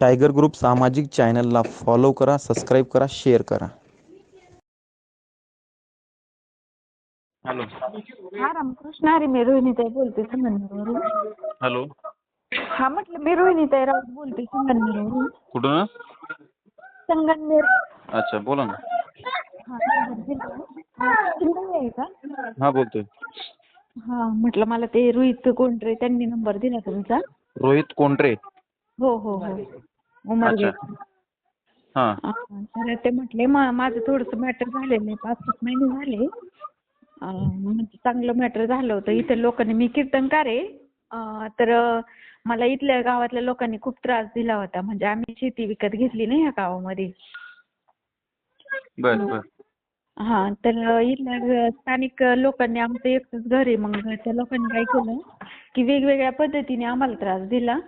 Tiger group सामाजिक चॅनलला follow करा सबस्क्राईब करा शेअर करा. हॅलो. हा रामकृष्ण हरी मी रोहिणीताई बोलते संगमनेरवरून हॅलो. हा म्हटलं मी रोहिणीताई राऊत बोलते संगमनेरवरून कुठून संगमनेर. अच्छा बोला ना. हा संगमनेर. हा, तुम्ही आहे का? हा बोलतोय. हा म्हटलं मला ते रोहित कोंडरे त्यांनी नंबर दिला तुमचा. रोहित कोंडरे. हो हो हो. तर ते म्हटले मा माझं थोडंसं मॅटर झालेलं आहे. पाच सात महिने झाले. म्हणजे चांगलं मॅटर झालं होतं. इथे लोकांनी मी कीर्तनकार आहे. अं, तर मला इथल्या गावातल्या लोकांनी खूप त्रास दिला होता. म्हणजे आम्ही शेती विकत घेतली नाही ह्या गावामध्ये. हा तर इथल्या स्थानिक लोकांनी आमचं एकटंच घर आहे. मग त्या लोकांनी काय केलं की वेगवेगळ्या पद्धतीने आम्हाला त्रास दिला.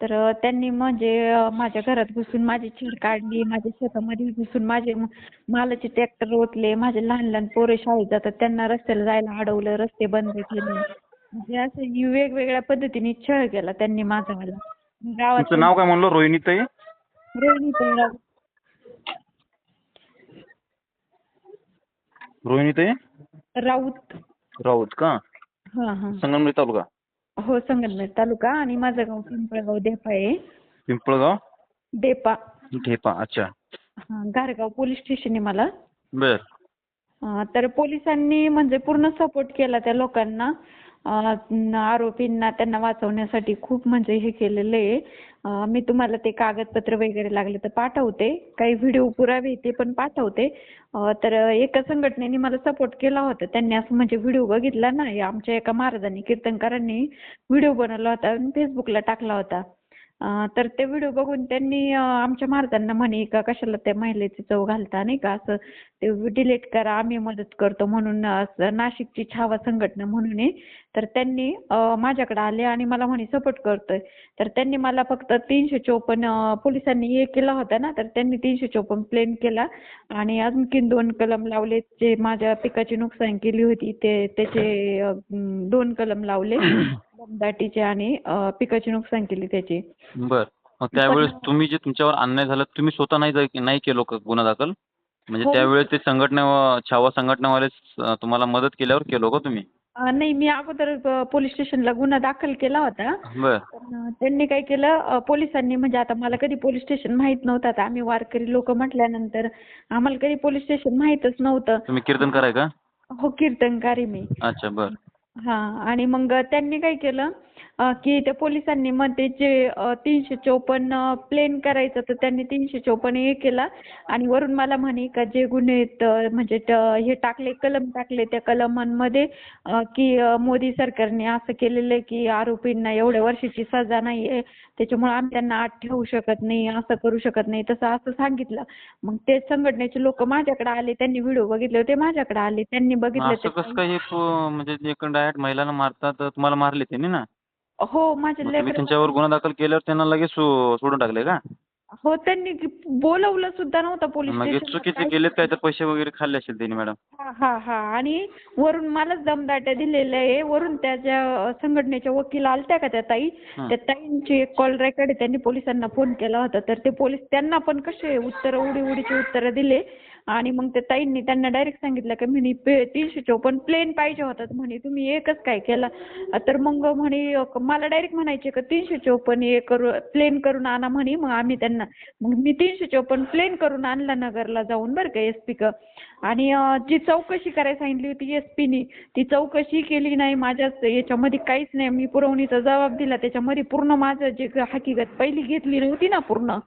तर त्यांनी म्हणजे माझ्या घरात घुसून माझी छेड काढली माझ्या शेतामध्ये घुसून माझे मालाचे ट्रॅक्टर ओतले माझे लहान लहान पोरं शाळेत जातात त्यांना रस्त्याला जायला अडवलं रस्ते बंद केले. म्हणजे असं वेगवेगळ्या पद्धतीने छळ केला त्यांनी माझा मला. गावात तुमचं नाव काय म्हणलं? रोहिणीताई रोहिणीताई राऊत. रोहिणीताई राऊत. राऊत का? हा हा. संगमनेर तालुका. हो संगमनेर तालुका आणि माझं गाव पिंपळगाव देपा आहे. पिंपळगाव? देपा ढेपा अच्छा. हा गारगाव पोलीस स्टेशन आहे मला. बर. अं, तर पोलिसांनी म्हणजे पूर्ण सपोर्ट केला त्या लोकांना. आरोपींना त्यांना वाचवण्यासाठी खूप म्हणजे हे केलेलं आहे. मी तुम्हाला ते कागदपत्र वगैरे लागले तर पाठवते. काही व्हिडिओ पुरावे ते पण पाठवते. तर एका संघटनेने मला सपोर्ट केला होता. त्यांनी असं म्हणजे व्हिडिओ बघितला ना आमच्या एका महाराजांनी कीर्तनकारांनी व्हिडिओ बनवला होता आणि फेसबुकला टाकला होता. तर ते व्हिडिओ बघून त्यांनी आमच्या महाराजांना म्हणे का कशाला त्या महिलेची चव घालता नाही का? असं ते डिलीट करा आम्ही मदत करतो म्हणून असं नाशिकची छावा संघटना म्हणून आहे. तर त्यांनी माझ्याकडे आले आणि मला म्हणे सपोर्ट करतोय. तर त्यांनी मला फक्त तीनशे चोपन्न पोलिसांनी हे केला होता ना तर त्यांनी तीनशे चोपन्न प्लेन केला. आणि आणखीन दोन कलम लावले जे माझ्या पिकाची नुकसान केली होती ते त्याचे दोन कलम लावले. दमदाटीचे आणि पिकाची नुकसान केली त्याची. बर. मग त्यावेळेस तुम्ही जे तुमच्यावर अन्याय झाला तुम्ही स्वतः नाही नाही केलो का गुन्हा दाखल? म्हणजे हो. त्यावेळेस ते संघटना छावा संघटनावाले तुम्हाला मदत केल्यावर केलो का तुम्ही? नाही मी अगोदर पोलीस स्टेशनला गुन्हा दाखल केला होता. त्यांनी काय केलं पोलिसांनी म्हणजे आता मला कधी पोलीस स्टेशन माहीत नव्हतं आता आम्ही वारकरी लोक म्हटल्यानंतर आम्हाला कधी पोलीस स्टेशन माहीतच नव्हतं. तुम्ही कीर्तन कराय का? हो कीर्तनकारी मी. अच्छा बर. हा. आणि मग त्यांनी काय केलं? की त्या पोलिसांनी मग ते जे तीनशे चोपन्न प्लेन करायचं तर त्यांनी तीनशे चोपन्न हे केला. आणि वरून मला म्हणे का जे गुन्हे म्हणजे हे टाकले कलम टाकले त्या कलमांमध्ये की मोदी सरकारने असं केलेलं आहे की आरोपींना एवढ्या वर्षाची सजा नाही आहे. त्याच्यामुळे आम्ही त्यांना आत ठेवू शकत नाही असं करू शकत नाही तसं असं सांगितलं. मग ते संघटनेचे लोक माझ्याकडे आले त्यांनी व्हिडिओ बघितले होते माझ्याकडे आले त्यांनी बघितलं असं कसं काय हे म्हणजे डायरेक्ट महिलांना मारतात तुम्हाला मारले त्यांनी ना? हो माझे मग तुम्ही लेकरं त्यांच्यावर गुन्हा दाखल केल्यावर त्यांना लगेच सो- सोडून टाकले का? हो त्यांनी बोलवलं सुद्धा नव्हतं पोलीस मग हे स्टेशनला. चुकीचे केलेत काय तर पैसे वगैरे खाल्ले असेल त्यांनी मॅडम? हा हा हा. आणि वरून मलाच दमदाट्या दिलेल्या आहे. वरून त्या ज्या अ, संघटनेच्या वकील आलत्या का त्या ताई? हं. त्या ताईंची एक कॉल रेकॉर्ड आहे. त्यांनी पोलिसांना फोन केला होता. तर ते पोलीस त्यांना पण कसे उत्तर उडी उडीची उत्तरं दिले? आणि मग त्या ताईंनी त्यांना डायरेक्ट सांगितलं की म्हणे पे तीनशे चोपन्न प्लेन पाहिजे होतात म्हणे तुम्ही एकच काय केला? तर मग म्हणे मला डायरेक्ट म्हणायचे का तीनशे चोपन्न हे करू प्लेन करून आणा म्हणे मग आम्ही त्यांना मग मी तीनशे चोपन्न प्लेन करून आणला नगरला जाऊन बरं का एस पी क. आणि जी चौकशी करायला सांगितली होती एस पीनी ती चौकशी केली नाही माझ्याच याच्यामध्ये काहीच नाही. मी पुरवणीचा जबाब दिला. त्याच्यामध्ये पूर्ण माझं जे हकीकत पहिली घेतली नव्हती ना पूर्ण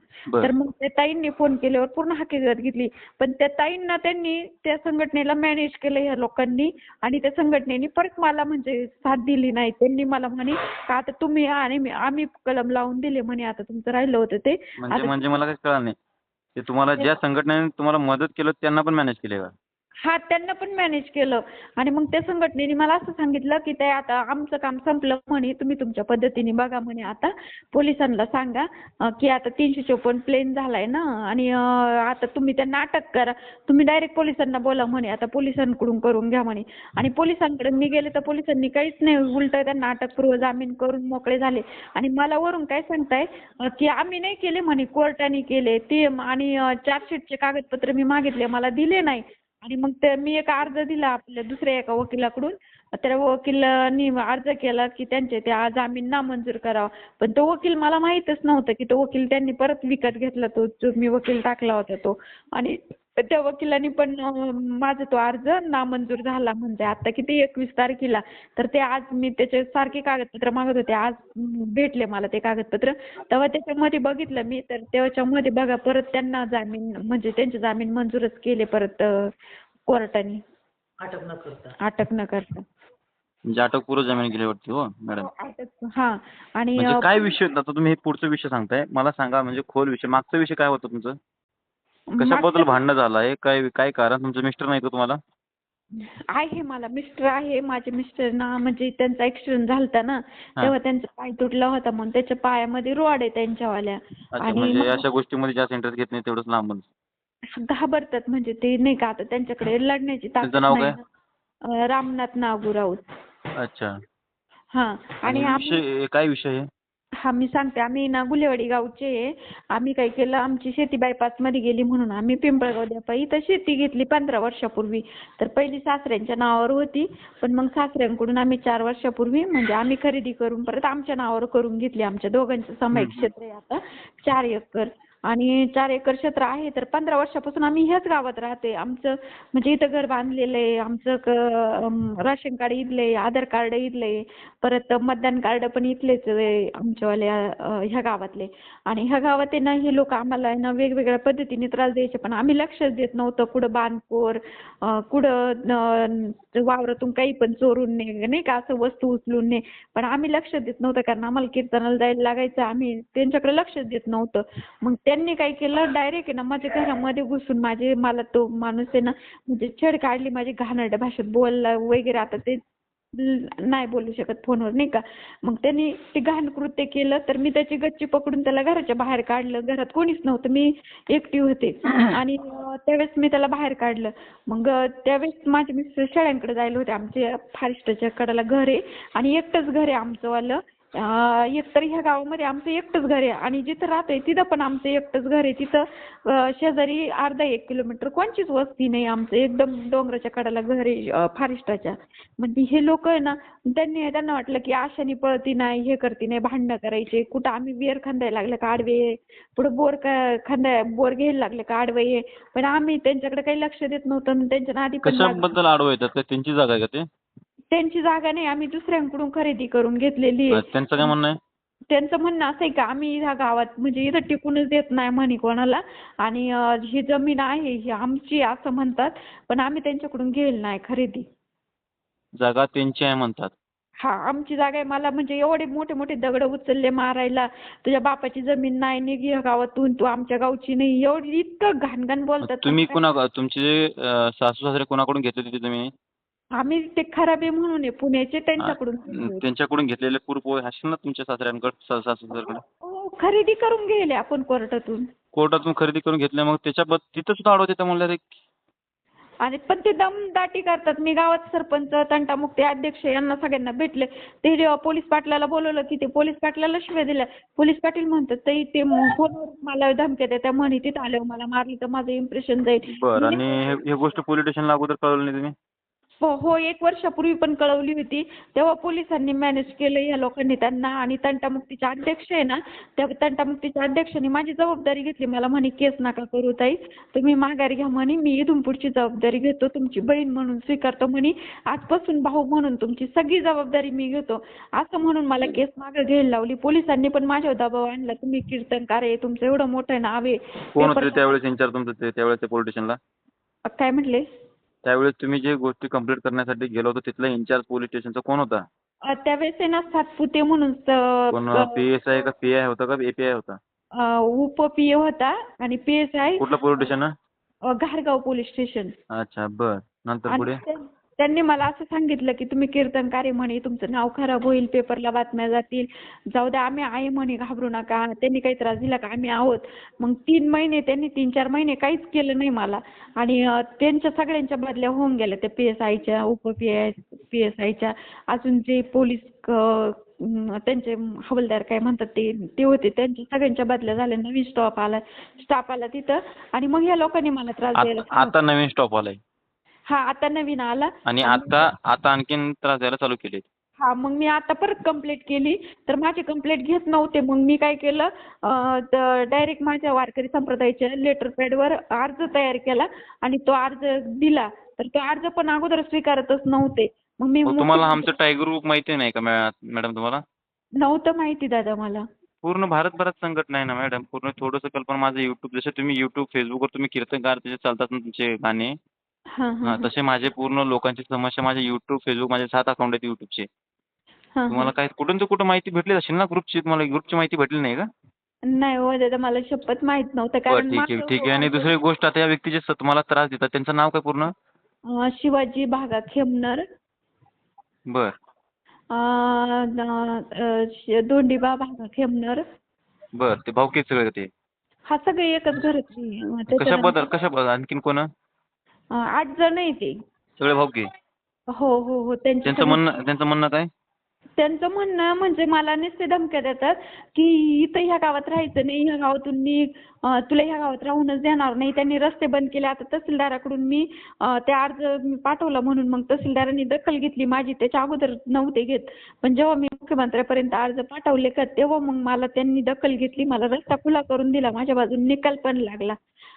तर मग त्या ताईंनी फोन केल्यावर पूर्ण हकीकत घेतली. पण त्या ताईंना त्यांनी त्या संघटनेला मॅनेज केलं ह्या लोकांनी आणि त्या संघटनेने परत मला म्हणजे साथ दिली नाही. त्यांनी मला म्हणे का आता तुम्ही आणि मी- आम्ही कलम लावून दिले म्हणे आता तुमचं राहिलं होतं ते. म्हणजे म्हणजे मला काही कळलं नाही. ते तुम्हाला ज्या संघटनेने तुम्हाला मदत केलं त्यांना पण मॅनेज केले का? हा त्यांना पण मॅनेज केलं. आणि मग त्या संघटनेने मला असं सांगितलं की ते आता आमचं काम संपलं म्हणे. तुम्ही तुमच्या पद्धतीने बघा म्हणे आता. पोलिसांना सांगा की आता तीनशे चोपन्न प्लेन झालाय ना. आणि आता तुम्ही त्यांना अटक करा. तुम्ही डायरेक्ट पोलिसांना बोला म्हणे. आता पोलिसांकडून करून घ्या म्हणे. आणि पोलिसांकडे मी गेले तर पोलिसांनी काहीच नाही उलट त्यांना अटकपूर्व जामीन करून मोकळे झाले. आणि मला वरून काय सांगताय की आम्ही नाही केले म्हणे. कोर्टाने केले. ते आणि चार्जशीटचे कागदपत्र मी मागितले. मला दिले नाही. आणि मग ते मी एक अर्ज दिला आपल्या दुसऱ्या एका वकिलाकडून. त्या वकिलांनी अर्ज केला की त्यांचे ते जामीन नामंजूर करावा. पण तो वकील मला माहीतच नव्हतं की तो वकील त्यांनी परत विकत घेतला तो जो मी वकील टाकला होता तो. आणि त्या वकिलांनी पण माझा तो अर्ज नामंजूर झाला म्हणजे आता किती एकवीस तारखेला. तर ते आज मी त्याचे सारखे कागदपत्र मागत होते. आज भेटले मला ते कागदपत्र. तेव्हा त्याच्यामध्ये बघितलं मी तर त्याच्यामध्ये बघा परत त्यांना जामीन म्हणजे त्यांचे जामीन मंजूरच केले परत कोर्टाने. अटक न करता. अटक न करता. म्हणजे अटकपूर्व जामीन केली वाटते हो मॅडम? अटक हा. आणि म्हणजे काय विषय होता? तुम्ही हे पुढचा विषय सांगताय. मला सांगा म्हणजे खोल विषय. मागचा विषय काय होता तुमचं? कशाबद्दल भांडणं झालं आहे काय काय कारण? तुमचं मिस्टर नाही का तुम्हाला? आहे मला. मिस्टर आहे. माझे मिस्टर ना म्हणजे त्यांचा ऍक्सिडेंट झालता ना तेव्हा त्यांचा पाय तुटला होता म्हणून त्याच्या पायामध्ये रोड आहे त्यांच्यावाल्या. अच्छा आणि म्हणजे अशा गोष्टीमध्ये जास्त इंटरेस्ट घेत नाही तेवढंच लांब घाबरतात म्हणजे ते नाही का? आता त्यांच्याकडे लढण्याची ताकद त्यांचं नाव नाही काय? ना. अं, रामनाथ नागू राऊत अच्छा. हा. आणि आम्ही विषय काय विषय आहे? हा मी सांगते आम्ही ना गुलेवाडी गावचे आहे. आम्ही काय केलं आमची शेती बायपासमध्ये गेली म्हणून आम्ही पिंपळगाव द्यापा इथं शेती घेतली पंधरा वर्षापूर्वी. तर पहिली सासऱ्यांच्या नावावर होती पण मग सासऱ्यांकडून आम्ही चार वर्षापूर्वी म्हणजे आम्ही खरेदी करून परत आमच्या नावावर करून घेतली. आमच्या दोघांचं सामायिक क्षेत्र आहे आता चार एकर. आणि चार एकर क्षेत्र आहे तर पंधरा वर्षापासून आम्ही ह्याच गावात राहते. आमचं म्हणजे इथं घर बांधलेलं आहे आमचं क राशन कार्ड इथलं आहे आधार कार्ड इथलं आहे परत मतदान कार्ड पण इथलेच आहे आमच्यावाल्या ह्या गावातले. आणि ह्या गावात आहे ना हे लोक आम्हाला आहे ना वेगवेगळ्या पद्धतीने त्रास द्यायचे पण आम्ही लक्षच देत नव्हतं कुठं बांधकोर कुठं वावरातून काही पण चोरून ने नाही का असं वस्तू उचलून ने. पण आम्ही लक्ष देत नव्हतं कारण आम्हाला कीर्तनाला जायला लागायचं आम्ही त्यांच्याकडे लक्षच देत नव्हतं. मग त्यांनी काय केलं? डायरेक्ट आहे ना माझ्या घरामध्ये घुसून माझे मला तो माणूस आहे ना म्हणजे छेड काढली माझी घाणेरड्या भाषेत बोलला वगैरे. आता ते नाही बोलू शकत फोनवर नाही का? मग त्यांनी ते घाण कृत्य केलं तर मी त्याची गच्ची पकडून त्याला घराच्या बाहेर काढलं. घरात कोणीच नव्हतं मी एकटी होते. आणि त्यावेळेस मी त्याला बाहेर काढलं. मग त्यावेळेस माझे मिस्टर शाळांकडे जायला होते. आमच्या फारिस्टच्या कडाला घर आहे. आणि एकटंच घर आहे आमचंवालं एक तर ह्या गावामध्ये आमचं एकटंच घर आहे आणि जिथं राहतोय तिथं पण आमचं एकटंच घर आहे तिथं शेजारी अर्धा एक किलोमीटर कोणचीच वस्ती नाही आमचं एकदम डोंगराच्या कडेला घर आहे फारिस्टाच्या म्हणजे हे लोक आहे ना त्यांनी त्यांना वाटलं की आशानी पळती नाही हे करती नाही भांडणं करायचे कुठं आम्ही विहीर खंदायला लागलं का आडवे आहे. पुढं बोर का खंदाय बोर घ्यायला लागले का आडवे आहे. पण आम्ही त्यांच्याकडे काही लक्ष देत नव्हतं त्यांच्या लागलो. कशाबद्दल आडवं येतात त्यांची जागा आहे का ते त्यांची जागा नाही आम्ही दुसऱ्यांकडून खरेदी करून घेतलेली आहे. त्यांचं काय म्हणणं आहे? त्यांचं म्हणणं असं आहे का आम्ही ह्या गावात म्हणजे इथं टिकूनच देत नाही म्हणे कोणाला. आणि अं, ही जमीन आहे ही आमची असं म्हणतात पण आम्ही त्यांच्याकडून घेईल नाही खरेदी. जागा त्यांची आहे म्हणतात. हा आमची जागा आहे. मला म्हणजे एवढे मोठे मोठे दगड उचलले मारायला. तुझ्या बापाची जमीन नाही निघ या गावातून तू आमच्या गावची नाही. एवढी इतकं घाणघाण बोलतात तुम्ही. कुणा तुमचे सासू सासरे कोणाकडून घेतली होती जमीन आम्ही ते खराबे म्हणून आहे पुण्याचे त्यांच्याकडून घेतले. त्यांच्याकडून घेतलेले पूर्व असेल ना तुमच्या सासऱ्यांकडे सासू सासऱ्याकडे? हो, खरेदी करून गेले आपण कोर्टातून. कोर्टातून खरेदी करून घेतले मग त्याच्याबद्दल तिथं सुद्धा आडवत येतं म्हणलं रे आणि पण ते दमदाटी करतात. मी गावात सरपंच तंटामुक्ती अध्यक्ष यांना सगळ्यांना भेटले. ते जेव्हा पोलीस पाटलाला बोलवलं की ते पोलीस पाटलाला शिव्या दिल्या. पोलीस पाटील म्हणतात ताई ते फोनवर मला धमक्या देत्या म्हणे तिथं आल्यावर मला मारली तर माझं इम्प्रेशन जाईल. बरं आणि हे- हे गोष्ट पोलीस स्टेशनला अगोदर कळवली नाही तुम्ही? हो हो एक वर्षापूर्वी पण कळवली होती. तेव्हा पोलिसांनी मॅनेज केलं या लोकांनी त्यांना आणि तंटामुक्तीचे अध्यक्ष आहे ना त्या तंटामुक्तीच्या अध्यक्षांनी माझी जबाबदारी घेतली. मला म्हणे केस नका करू ताई. तुम्ही माघारी घ्या म्हणे. मी इथून पुढची जबाबदारी घेतो. तुमची बहीण म्हणून स्वीकारतो म्हणे. आजपासून भाऊ म्हणून तुमची सगळी जबाबदारी मी घेतो. असं म्हणून मला केस मागं घ्यायला लावली. पोलिसांनी पण माझ्यावर दबाव आणला. तुम्ही कीर्तनकार आहे. तुमचं एवढं मोठं नाव आहे. कोण होते पेपर- त्यावेळेस? इंचार्ज तुमचं ते त्यावेळेस त्या पोलीस स्टेशनला काय म्हटले? त्यावेळेस तुम्ही जे गोष्टी कंप्लीट करण्यासाठी गेलो होतो तिथला इंचार्ज पोलीस स्टेशनचा कोण होता? अ, त्यावेळेस आहे ना सातपुते म्हणून कोण पी एस आय का पी आय होता का? एपीआय होता. उप पी होता आणि पी एस आय कुठलं पोलीस स्टेशन घारगाव पोलीस स्टेशन अच्छा बर. नंतर आणि पुढे? त्या- त्यांनी मला असं सांगितलं की तुम्ही कीर्तनकार आहे म्हणे तुमचं नाव खराब होईल पेपरला बातम्या जातील. जाऊ द्या आम्ही आहे म्हणे घाबरू नका. त्यांनी काही त्रास दिला का? आम्ही आहोत. मग तीन महिने त्यांनी तीन चार महिने काहीच केलं नाही मला. आणि त्यांच्या सगळ्यांच्या बदल्या होऊन गेल्या त्या पी एस आयच्या उप पी एस पी एस आयच्या. अजून जे पोलीस त्यांचे हवालदार काय म्हणतात ते ते होते त्यांच्या सगळ्यांच्या बदल्या झाल्या. नवीन स्टॉप आला स्टाफ आला तिथं. आणि मग या लोकांनी मला त्रास द्यायला आता नवीन स्टॉप आलाय. हा आता नवीन आला. आणि आता आता आणखीन त्रास द्यायला चालू केले हा मग मी आता परत कंप्लेंट केली. तर माझी कंप्लेंट घेत नव्हते. मग मी काय केलं डायरेक्ट माझ्या वारकरी संप्रदायाच्या लेटर पॅडवर अर्ज तयार केला आणि तो अर्ज दिला. तर तो अर्ज पण अगोदर स्वीकारतच नव्हते. मग मी तुम्हाला आमचं टायगर ग्रुप माहिती नाही का मॅडम तुम्हाला? नव्हतं माहिती दादा मला. पूर्ण भारतभरात संघटना आहे ना मॅडम पूर्ण थोडंसं कल्पना माझं युट्यूब जसं तुम्ही युट्यूब फेसबुकवर तुम्ही कीर्तनकार त्याचे चालतात ना तुमचे गाणे. हा हा हा तसे माझे पूर्ण लोकांची समस्या माझे युट्यूब फेसबुक माझे सात अकाउंट आहेत युट्यूबचे हा तुम्हाला काय कुठून तर कुठं माहिती भेटली असेल ना ग्रुपची? तुम्हाला ग्रुपची माहिती भेटली नाही का? नाही हो दादा मला शपथ माहीत नव्हतं बरं कारण ठीक आहे ठीक आहे. आणि दुसरी गोष्ट आता या व्यक्तीचे स- तुम्हाला त्रास देतात त्यांचं नाव काय पूर्ण? अं, शिवाजी भागा खेमनर. बर. अं, न- अं, श- दोंडीबा भागा खेमनर. बर ते भाऊकीच सगळे ते. हा सगळे एकच घरातली अं, कशाबद्दल त्याच्यानंतर- कशाबद्दल आणखीन कोण? अं, आठ जण आहे ते. सगळे भाऊकी? हो हो हो त्यांचे त्यांचं सगळे- म्हणणं त्यांचं म्हणणं काय? त्यांचं म्हणणं म्हणजे मला नुसते धमक्या देतात की इथं ह्या गावात राहायचं नाही ह्या गावातून मी अं, तुला ह्या गावात राहूनच देणार नाही. त्यांनी रस्ते बंद केले. आता तहसीलदाराकडून मी अं, ते अर्ज मी पाठवला म्हणून मग तहसीलदारांनी दखल घेतली. माझी त्याच्या अगोदर नव्हते घेत. पण जेव्हा मी मुख्यमंत्र्यापर्यंत अर्ज पाठवले का? तेव्हा मग मला त्यांनी दखल घेतली. मला रस्ता खुला करून दिला. माझ्या बाजूने निकाल पण लागला.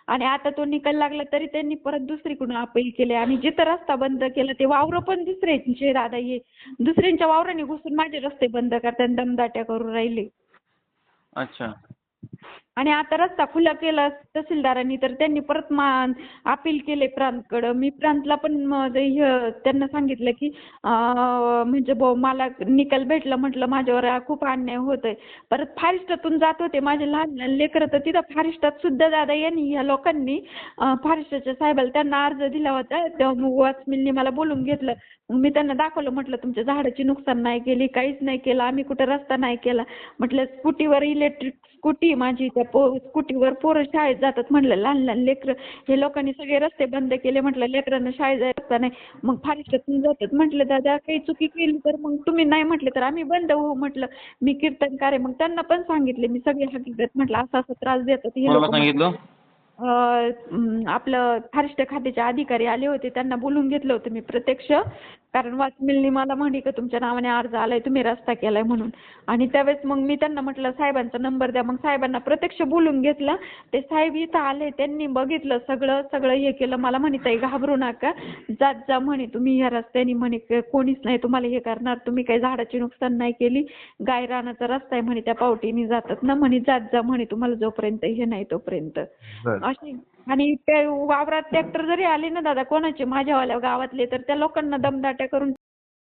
आणि आता तो निकाल लागला तरी त्यांनी परत दुसरीकडून अपील केले. आणि जिथं रस्ता बंद केला ते वावरं पण दुसऱ्यांचे दादा. हे दुसऱ्यांच्या वावराने घुसून माझे रस्ते बंद करतात. दमदाट्या करून राहिले. अच्छा. आणि आता रस्ता खुला केला तहसीलदारांनी तर त्यांनी परत मा अपील केले प्रांतकडं. मी प्रांतला पण मग हे त्यांना सांगितलं की म्हणजे भाऊ मला निकाल भेटला म्हटलं माझ्यावर खूप अन्याय होतोय. परत फारिस्टातून जात होते माझे लहान लहान लेकरं तर तिथं फारिस्टात सुद्धा दादा यांनी या लोकांनी फारिस्टाच्या साहेबाला त्यांना अर्ज दिला होता. तेव्हा वॉचमिलनी मला बोलून घेतलं. मी त्यांना दाखवलं म्हटलं तुमच्या झाडाची नुकसान नाही केली काहीच नाही केलं आम्ही कुठं रस्ता नाही केला. म्हटलं स्कूटीवर इलेक्ट्रिक स्कूटी माझी त्या पो स्कूटीवर पोरं शाळेत जातात म्हटलं लहान लहान लेकरं. हे लोकांनी सगळे रस्ते बंद केले म्हटलं लेकरांना शाळेत जायला रस्ता नाही. मग फारिस्टातून जातात. म्हटलं दादा काही चुकी केली तर मग तुम्ही नाही म्हटले तर आम्ही बंद होऊ. म्हटलं मी कीर्तनकार आहे. मग त्यांना पण सांगितले मी सगळी हकीकत म्हटलं असं असं त्रास देतात हे लोक. आपलं फारिष्ट खात्याचे अधिकारी आले होते त्यांना बोलून घेतलं होतं मी प्रत्यक्ष. कारण वाचमिलनी मला म्हणे का तुमच्या नावाने अर्ज आलाय तुम्ही रस्ता केलाय म्हणून. आणि त्यावेळेस मग मी त्यांना म्हटलं साहेबांचा नंबर द्या. मग साहेबांना प्रत्यक्ष बोलून घेतलं. ते साहेब इथं आले त्यांनी बघितलं सगळं सगळं हे केलं. मला म्हणे ताई घाबरू नका. जात जा म्हणे तुम्ही ह्या रस्त्याने म्हणे कोणीच नाही तुम्हाला हे करणार. तुम्ही काही झाडाची नुकसान नाही केली. गाय रानाचा रस्ता आहे म्हणे त्या पावटीने जातात ना म्हणे. जात जा म्हणे तुम्हाला जोपर्यंत हे नाही तोपर्यंत. अशी. आणि ते वावरात ट्रॅक्टर जरी आले ना दादा कोणाचे? माझ्यावाल्या गावातले तर त्या लोकांना दमदाट्या करून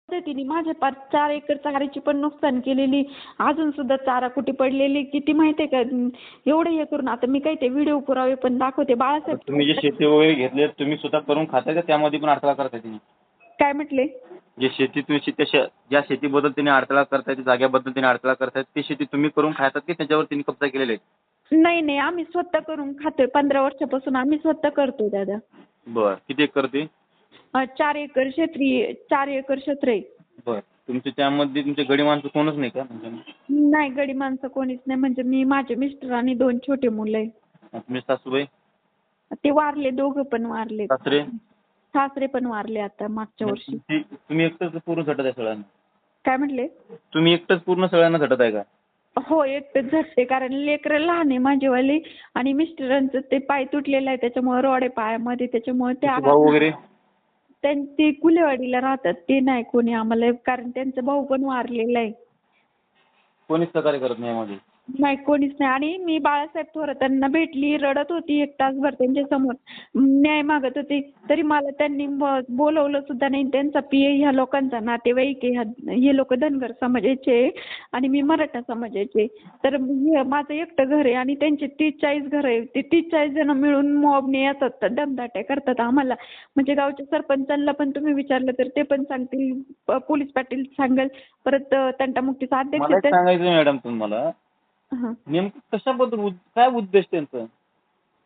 पद्धतीने माझे पाच चार एकर चाऱ्याची पण नुकसान केलेली. अजून सुद्धा चारा कुठे पडलेली? किती माहितीये का? एवढं हे करून आता मी काही ते व्हिडिओ पुरावे पण दाखवते. तुम्ही जे बाळासाहेब शेती वगैरे घेतले तुम्ही स्वतः करून खाताय का? त्यामध्ये पण अडथळा करताय तुम्ही? काय म्हटले? जे शेती तुम्ही शेती त्या शे- ज्या शेतीबद्दल त्यांनी अडथळा करताय त्या जागेबद्दल त्यांनी अडथळा करतायत ती शेती तुम्ही करून खातात की त्याच्यावर त्यांनी कब्जा केलेले आहेत नाही नाही आम्ही स्वतः करून खातोय. पंधरा वर्षापासून आम्ही स्वतः करतोय दादा. बर. किती एकर ते? अं, चार एकर क्षेत्री चार एकर क्षेत्र आहे. बर. तुमचे त्यामध्ये तुमचे गडी माणसं कोणच नाही का? म्हणजे नाही गडी माणसं कोणीच नाही. म्हणजे मी माझे मिस्टर आणि दोन छोटे मुलं आहे. तुम्ही सासूबाई? ते वारले दोघं पण वारले सासरे? सासरे पण वारले आता मागच्या वर्षी. ती- तुम्ही एकटंच पूर्ण झटत आहे सगळ्यांना. काय म्हटले? तुम्ही एकटंच पूर्ण सगळ्यांना झटत आहे का? हो एकटंच झटते कारण लेकरं लहान आहे माझेवाली आणि मिस्टरांचं ते पाय तुटलेलं आहे त्याच्यामुळे रोड आहे पायामध्ये त्याच्यामुळे ते भाऊ वगैरे? त्यां- ते कुलेवाडीला राहतात ते नाही कोणी आम्हाला कारण त्यांचा भाऊ पण वारलेला आहे. कोणीच सहकार्य करत नाही यामध्ये? नाही कोणीच नाही. आणि मी बाळासाहेब थोरातांना भेटली रडत होती एक तासभर त्यांच्यासमोर न्याय मागत होती. तरी मला त्यांनी ब- बोलवलं सुद्धा नाही. त्यांचा पी ए ह्या लोकांचा नातेवाईक आहे. ह्या- हे लोक धनगर समाजाचे आहे आणि मी मराठा समाजाचे तर हे माझं एकटं घर आहे आणि त्यांचे तीस चाळीस घर आहे. ते तीस चाळीस जण मिळून मॉबने येतात दमदाट्या करतात आम्हाला. म्हणजे गावच्या सरपंचांना पण तुम्ही विचारलं तर ते पण सांगतील. पोलीस पाटील सांगेल. परत तंटामुक्तीचा अध्यक्ष सांगायचं मॅडम तुम्हाला. नेमकं कशाबद्दल उद- काय उद्देश त्यांचं?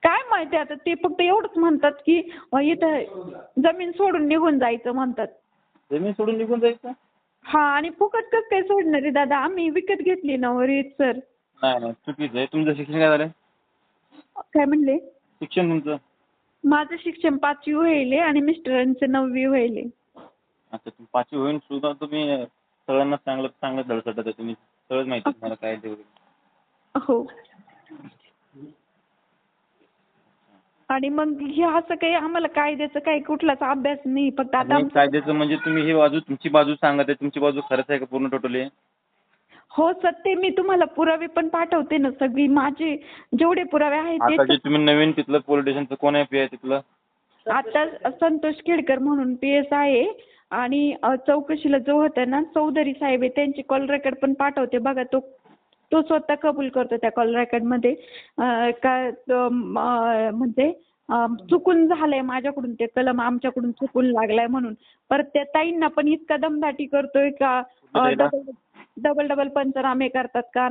काय माहिती आता ते फक्त एवढंच म्हणतात की अं, इथं जमीन सोडून निघून जायचं म्हणतात. जमीन सोडून निघून जायचं? हा आणि फुकट कसं काय सोडणार आहे दादा? आम्ही विकत घेतली ना वरीत सर. नाही नाही चुकीचं आहे. तुमचं शिक्षण काय झालं काय म्हणले? शिक्षण तुमचं? माझं शिक्षण पाचवी होईल आणि मिस्टरांचं नववी होईल. अच्छा तुम्ही पाचवी होऊन सुद्धा तुम्ही अं, सगळ्यांना चांगलं चांगलं धडसटत आहे तुम्ही सगळं माहिती आहे तुम्हाला काय ते वगैरे. हो. आणि मग हे असं काही आम्हाला कायद्याचं काही कुठलाच अभ्यास नाही फक्त आता कायद्याचं म्हणजे तुम्ही ही बाजू तुमची बाजू सांगत आहे तुमची बाजू खरंच आहे का पूर्ण टोटली हो सत्य मी तुम्हाला पुरावे पण पाठवते ना सगळी. माझे जेवढे पुरावे आहेत आता ते जे तुम्ही नवीन तिथलं पोलीस स्टेशनचं कोण आहे? पी तिथलं? आता संतोष खेडकर म्हणून पी एस आहे. आणि अ, चौकशीला जो होता ना चौधरी साहेब आहे त्यांची कॉल रेकॉर्ड पण पाठवते. बघा तो तो स्वतः कबूल करतो त्या कॉल रेकॉर्डमध्ये का म्हणजे चुकून झालंय माझ्याकडून ते कलम आमच्याकडून चुकून लागलाय म्हणून. परत त्या ताईंना पण इतका दमदाटी करतोय का? डबल डबल पंचनामे करतात का?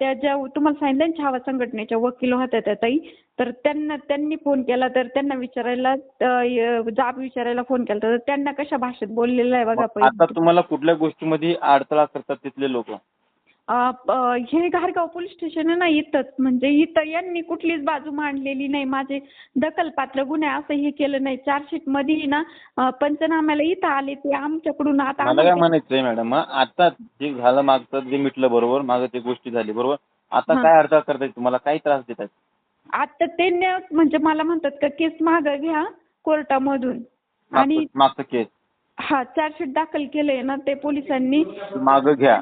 त्या ज्या तुम्हाला सांगितलं ना छावा संघटनेच्या वकील होत्या त्या ताई. तर त्यांना त्यांनी फोन केला तर त्यांना विचारायला जाब विचारायला फोन केला तर त्यांना कशा भाषेत बोललेलं आहे बघा आता तुम्हाला कुठल्या गोष्टीमध्ये अडथळा करतात तिथले लोक? हे घारगाव पोलीस स्टेशन आहे ना इथंच. म्हणजे इथं यांनी कुठलीच बाजू मांडलेली नाही. माझे दखलपात्र गुन्हे असं हे केलं नाही. चार्जशीटमध्ये ना पंचनाम्याला इथं आले ते आमच्याकडून. आता मला काय म्हणायचंय मॅडम आता जे झालं मागचं जे मिटलं बरोबर मागं ते गोष्टी झाली बरोबर आता. काय अडथळा करतायत तुम्हाला काय त्रास देतात? आता ते न- म्हणजे मला म्हणतात का केस मागं घ्या कोर्टामधून. आणि मागचं केस. हा चार्जशीट दाखल केलंय ना ते पोलिसांनी. मागं घ्या.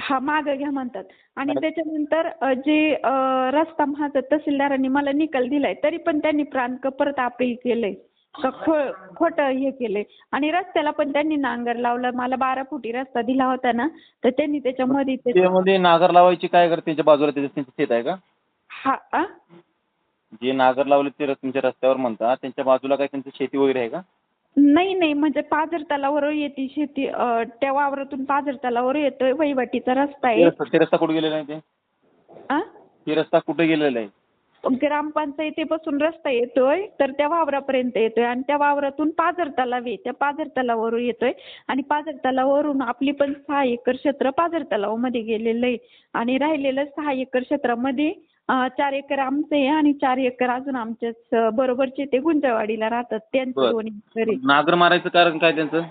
हा मागं घ्या म्हणतात. आणि त्याच्यानंतर जे रस्ता माझा तहसीलदारांनी मला निकाल दिलाय तरी पण त्यांनी प्रांत परत अपील केलंय. का खो खोटं हे केलंय. आणि रस्त्याला पण त्यांनी नांगर लावला. मला बारा फुटी रस्ता दिला होता ना तर त्यांनी त्याच्यामध्ये नागर लावायची काय करते त्यांच्या बाजूला त्याच्या त्यांचं शेत आहे का? हा आ? जे नागर लावले ते तुमच्या रस्त्यावर म्हणतात. त्यांच्या बाजूला काय त्यांची शेती वगैरे आहे का? नाही नाही. म्हणजे पाझर तलावर येते शेती. अ, त्या वावरातून पाझर तलावर येतोय. वहिवाटीचा रस्ता ते आहे रस्ता ते रस्ता कुठे गेलेला आहे ते? आ? ते रस्ता कुठे गेलेला आहे? ग्रामपंचायतीपासून रस्ता येतोय. तर त्या वावरापर्यंत येतोय. आणि त्या वावरातून पाझर तलाव आहे. त्या पाझर तलावावरून येतोय. आणि पाझर तलावावरून आपली पण सहा एकर क्षेत्र पाझर तलावामध्ये गेलेलं आहे. आणि राहिलेलं सहा एकर क्षेत्रामध्ये चार एकर आमचं आहे आणि चार एकर अजून आमच्याच बरोबरचे ते गुंजवाडीला राहतात त्यांचं. दोन एकर आहे. नागर मारायचं कारण काय त्यांचं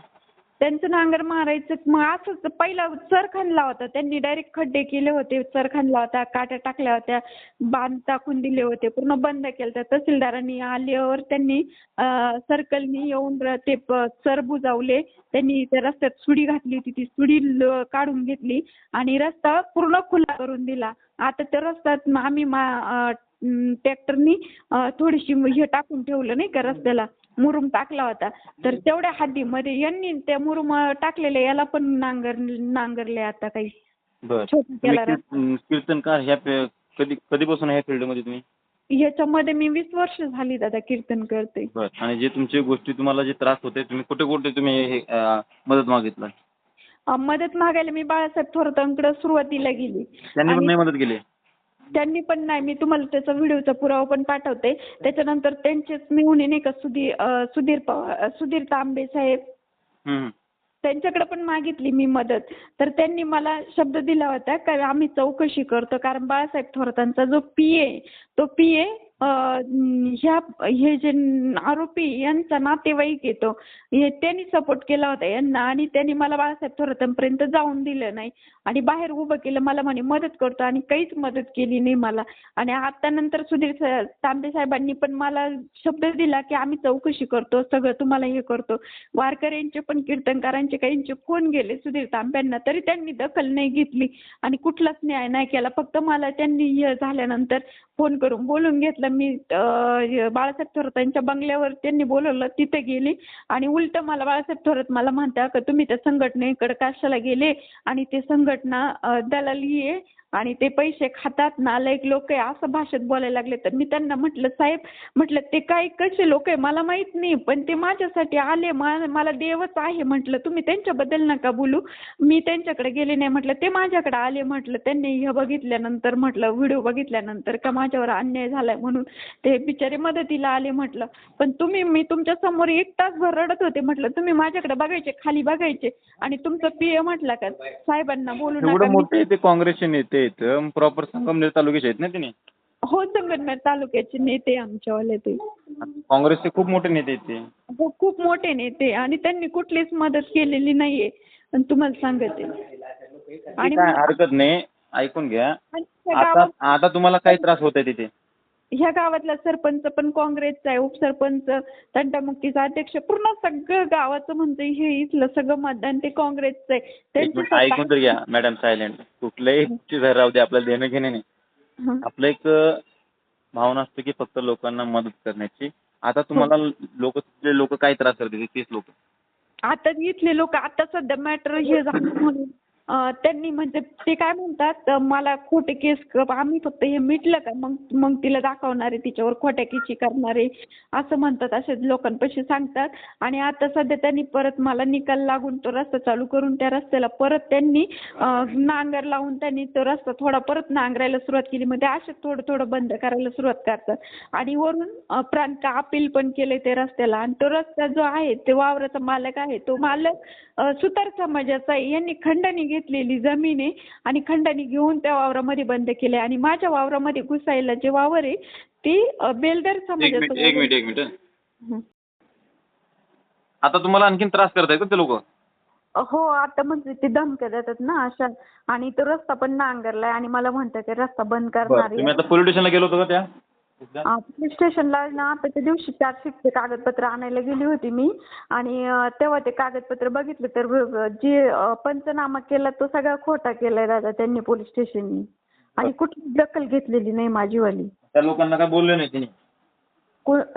त्यांचं नांगर मारायचं. मग असंच पहिला चर खणला होता. त्यांनी डायरेक्ट खड्डे केले होते. चर खणला होता काट्या टाकल्या होत्या बांध टाकून दिले होते. पूर्ण बंद केलं त्या तहसीलदारांनी आल्यावर त्यांनी सर्कलनी येऊन ते चर बुजावले. त्यांनी त्या रस्त्यात सुडी घातली होती. ती सुडी काढून घेतली आणि रस्ता पूर्ण खुला करून दिला. आता त्या रस्त्यात आम्ही मा ट्रॅक्टरनी थोडीशी हे टाकून ठेवलं नाही का रस्त्याला? मुरुम टाकला होता. तर तेवढ्या हद्दीमध्ये यांनी त्या मुरुम टाकलेल्या याला पण नांगर नांगरले आता काही. बर. छोटा केला रस्ता. तुम्ही कीर्तनकार ह्या फे- कधी कधीपासून ह्या फील्डमध्ये तुम्ही? याच्यामध्ये मी वीस वर्ष झाली दादा कीर्तन करते. बर. आणि जे तुमची गोष्टी तुम्हाला जे त्रास होते तुम्ही कुठे कुठे तुम्ही हे अं, मदत मागितलं? अं, मदत मागायला मी बाळासाहेब थोरातांकडे सुरुवातीला गेली. त्यांनी पण आणि- नाही मदत केली? त्यांनी पण नाही मी तुम्हाला त्याचा व्हिडिओचा पुरावा पण पाठवते. त्याच्यानंतर त्यांचेच मिळून नाही का सुधीर सुधीर पवार सुधीर तांबे साहेब. त्यांच्याकडे पण मागितली मी मदत. तर त्यांनी मला शब्द दिला होता का आम्ही चौकशी करतो. कारण बाळासाहेब थोरातांचा जो पी ए तो पी ए ह्या हे जे आरोपी यांचा नातेवाईक येतो हे त्यांनी सपोर्ट केला होता यांना आणि त्यांनी मला बाळासाहेब थोरातांपर्यंत जाऊन दिलं नाही. आणि बाहेर उभं केलं मला म्हणे मदत करतो. आणि काहीच मदत केली नाही मला. आणि आता नंतर सुधीर स- तांबे साहेबांनी पण मला शब्द दिला की आम्ही चौकशी करतो सगळं तुम्हाला हे करतो. वारकऱ्यांचे पण कीर्तनकारांचे काहींचे फोन गेले सुधीर तांब्यांना तरी त्यांनी दखल नाही घेतली. आणि कुठलाच न्याय नाही केला. फक्त मला त्यांनी हे झाल्यानंतर फोन करून बोलून घेतलं. मी अं, हे बाळासाहेब थोरातांच्या बंगल्यावर त्यांनी बोलवलं तिथे गेली. आणि उलट मला बाळासाहेब थोरात मला म्हणता का तुम्ही त्या संघटनेकडे कशाला गेले? आणि ते संघटना दलाली आहे. आणि ते पैसे खातात नालायक लोक आहे असं भाषेत बोलायला लागले तर मी त्यांना म्हटलं साहेब म्हटलं ते काय कसे लोक आहे? मला माहीत नाही पण ते माझ्यासाठी आले मा- मला देवच आहे म्हटलं. तुम्ही त्यांच्याबद्दल नका बोलू. मी त्यांच्याकडे गेले नाही म्हटलं. ते माझ्याकडे आले म्हटलं. त्यांनी हे बघितल्यानंतर म्हटलं व्हिडिओ बघितल्यानंतर का माझ्यावर अन्याय झालाय म्हणून ते बिचारे मदतीला आले म्हटलं. पण तुम्ही मी तुमच्यासमोर एक तासभर रडत होते म्हटलं. तुम्ही माझ्याकडे बघायचे खाली बघायचे आणि तुमचं पीए म्हटलं का? साहेबांना बोलू नका काँग्रेसचे नेते आहेत प्रॉपर संगमनेर तालुक्याचे आहेत ना तिने? हो संगमनेर तालुक्याचे नेते आमच्यावाले ते. काँग्रेसचे खूप मोठे नेते आहेत ते. हो खूप मोठे नेते. आणि त्यांनी कुठलीच मदत केलेली नाहीये. आणि तुम्हाला सांगते. आणि काय हरकत नाही. ऐकून घ्या. आणि आता गावात आता तुम्हाला काय त्रास होत आहे तिथे. ह्या गावातला सरपंच पण काँग्रेसचा आहे उपसरपंच तंटामुक्तीचा अध्यक्ष पूर्ण सगळं गावाचं म्हणजे हे इथलं सगळं मतदान ते काँग्रेसचं आहे. एक त्यांची मिनिट सत्ता- ऐकून तर घ्या मॅडम सायलेंट. कुठल्याही राहू दे आपल्याला देणं घेणं नाही. हं. आपलं एक भावना असते की फक्त लोकांना मदत करण्याची. आता तुम्हाला लोक लोक काय त्रास करते तीच लोक. आता इथले लोक आता सध्या मॅटर हे झालं म्हणून. त्यांनी म्हणजे ते काय म्हणतात मला खोटे केस आम्ही फक्त हे मिटलं का मग मग तिला दाखवणारे तिच्यावर खोट्या केसी करणारे असं म्हणतात असे लोकांपाशी सांगतात. आणि आता सध्या त्यांनी परत मला निकाल लागून तो रस्ता चालू करून त्या रस्त्याला परत त्यांनी नांगर लावून त्यांनी तो रस्ता थोडा परत नांगरायला सुरुवात केली. मग ते असे थोडं थोडं बंद करायला सुरुवात करतात. आणि वरून प्रांत अपील पण केले ते रस्त्याला. आणि तो रस्ता जो आहे ते वावराचा मालक आहे. तो मालक सुतार समाजाचा आहे. यांनी खंडणी घेतलेली जमीन आहे आणि खंडणी घेऊन त्या वावरामध्ये बंद केले आणि माझ्या वावरामध्ये घुसायला जे वावर आहे ते बेलदार एक मिनिट एक मिनिट एक मिनिट. हं. आता तुम्हाला आणखीन त्रास करतायत का ते लोक? हो आता म्हणजे ते धमक्या देतात ना अशा. आणि तो रस्ता पण नांगरलाय आणि मला म्हणतात ते रस्ता बंद करणार तुम्ही आता पोलीस स्टेशनला गेलो होतो का त्या? पोलीस स्टेशनला ना आता त्या दिवशी चार्जशीटचे कागदपत्र आणायला गेली होती मी. आणि अं, तेव्हा ते कागदपत्र बघितले तर ब- जे अं, पंचनामा केला तो सगळा खोटा केलाय दादा त्यांनी पोलीस स्टेशननी आणि कुठली दखल घेतलेली नाही माझीवाली त्या लोकांना काय बोलले नाही तिने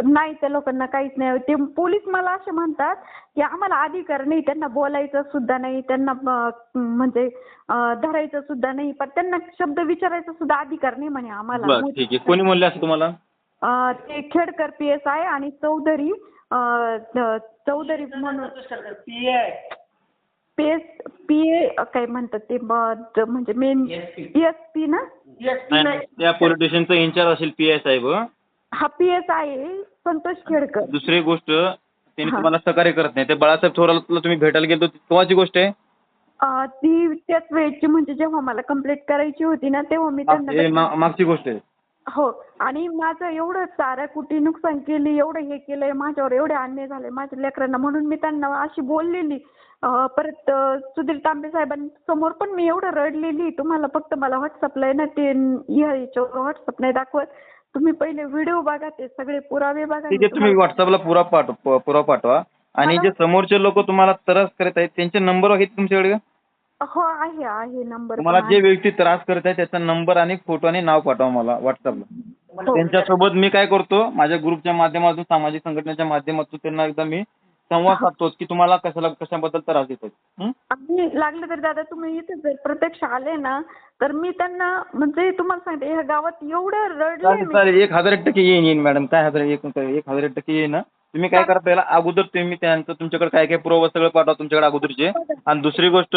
नाही त्या लोकांना काहीच नाही. ते पोलीस मला असे म्हणतात की आम्हाला अधिकार नाही त्यांना बोलायचं सुद्धा नाही त्यांना म्हणजे धरायचं सुद्धा नाही पण त्यांना शब्द विचारायचा सुद्धा अधिकार नाही म्हणे आम्हाला. बरं ठीक आहे. कोणी म्हणले असं तुम्हाला? अं, ते खेडकर पी एस आय आणि चौधरी अं, चौधरी म्हणून पी एस पी ए काय म्हणतात ते ब- म्हणजे मेन एस पी. ना? त्या पोलीस स्टेशनचा इन्चार्ज असेल पी आय साहेब हा? P S I Santosh Khedkar दुसरी गोष्ट त्यांनी हा. तुम्हाला सहकार्य करत नाही. ते बाळासाहेब थोरातला तुम्ही भेटायला गेलो केव्हाची गोष्ट आहे? अं, ती त्याच वेळची म्हणजे जेव्हा मला कंप्लेंट करायची होती ना तेव्हा मी हे त्यांना मा- मागची गोष्ट आहे. हो आणि माझं एवढं चारा कुटी नुकसान केली एवढं हे केलंय माझ्यावर एवढे अन्याय झाले माझ्या लेकरांना म्हणून मी त्यांना अशी बोललेली. अं, परत अं, सुधीर तांबे साहेबांसमोर पण मी एवढं रडलेली. तुम्हाला फक्त मला व्हॉट्सअपला आहे ना ते याच्यावर व्हॉट्सअप नाही दाखवत. तुम्ही पहिले व्हिडिओ बघा ते सगळे पुरावे बघा. ठीक आहे तुम्ही व्हॉट्सअपला पुरा पाठव प- पुरावा पाठवा. आणि मला- जे समोरचे लोक तुम्हाला त्रास करत आहेत त्यांचे नंबर आहेत तुमच्याकडे? हो आहे आहे नंबर तुम्हाला जे व्यक्ती त्रास करत आहेत त्याचा नंबर आणि फोटो आणि नाव पाठवा मला व्हॉट्सअपला हो. त्यांच्यासोबत मी काय करतो माझ्या ग्रुपच्या माध्यमातून सामाजिक संघटनेच्या माध्यमातून त्यांना एकदा मी संवाद साधतो की तुम्हाला कशाला कशाबद्दल त्रास देत? आणि लागलं तर दादा तुम्ही इथे जर प्रत्यक्ष आले ना तर मी त्यांना म्हणजे तुम्हाला सांगते ह्या गावात एवढं रडले चालेल मी. चालेल एक हजार एक टक्के येईन येईन मॅडम. काय हजार एक एक हजार एक टक्के येईन ना तुम्ही काय करा पहिला अगोदर तुम्ही त्यांचं तुमच्याकडे काय काय पुरावा सगळं पाठवा तुमच्याकडे अगोदरचे. आणि दुसरी गोष्ट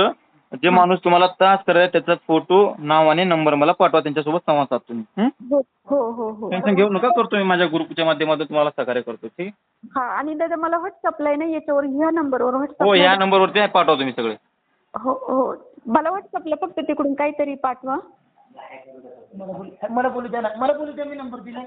जे माणूस तुम्हाला त्रास करत आहे त्याचा फोटो नाव आणि नंबर मला पाठवा त्यांच्यासोबत संवाद साधतो मी. हं? हो हो हो हो. टेन्शन घेऊ नका करतो मी माझ्या ग्रुपच्या माध्यमातून तुम्हाला सहकार्य करतो ठीक? हा आणि दादा मला व्हॉट्सअपला आहे ना याच्यावर ह्या नंबरवर हो व्हॉट्सअप या नंबरवरती पाठवा तुम्ही सगळे. हो हो. मला व्हॉट्सअपला फक्त तिकडून काहीतरी पाठवा. मला बोलू द्या ना मला बोलू द्या मी नंबर दिलाय.